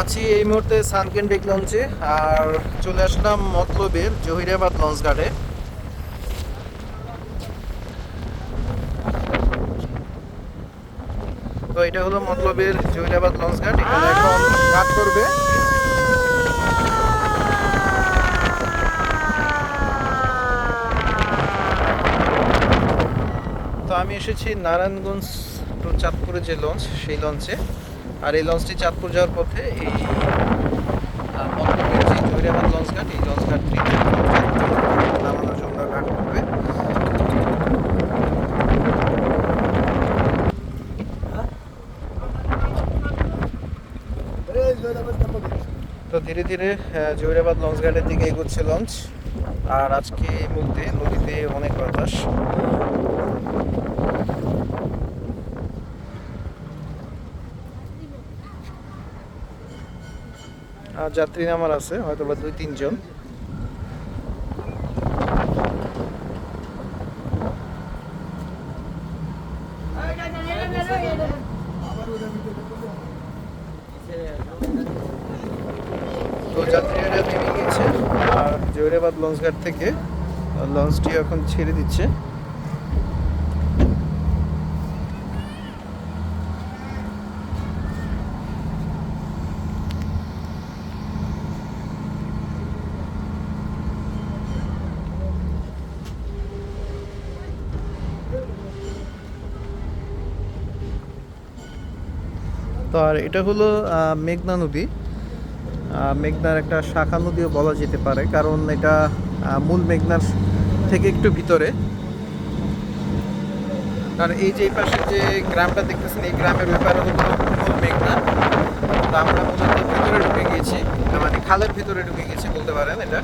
আছি এই মুহূর্তে সানকেন ডেক লঞ্চে আর চলে আসলাম মতলবের জহিরাবাদ লঞ্চ ঘাটে। তো এটা হলো মতলবের জহিরাবাদ লঞ্চ ঘাট, এখানে এখন ঘাট করবে। তো আমি এসেছি নারায়ণগঞ্জ টু চাঁদপুরে যে লঞ্চ সেই লঞ্চে আর এই লঞ্চটি চাঁদপুর যাওয়ার পথে এই মতলবের যে জহিরাবাদ লঞ্চ ঘাট এই লঞ্চ ঘাটটি তো ধীরে ধীরে আহ, জহিরাবাদ লঞ্চ ঘাটের দিকে এগোচ্ছে লঞ্চ। আর আজকে এই নদীতে অনেক বাতাস। যাত্রী নামার আছে হয়তো বা দুই, তিনজন। তো যাত্রীরা নেমে গিয়েছে আর লঞ্চ ঘাট থেকে লঞ্চটি এখন ছেড়ে দিচ্ছে। তো আর এটা হলো মেঘনা নদী। মেঘনার একটা শাখা নদীও বলা যেতে পারে, কারণ এটা মূল মেঘনার থেকে একটু ভিতরে। আর এই যে পাশে যে গ্রামটা দেখতেছেন, এই গ্রামের ওই পারে হলো মূল মেঘনা। তো আমরা মূলত ভিতরে ঢুকে গিয়েছি মানে খালের ভিতরে ঢুকে গেছি বলতে পারেন এটা।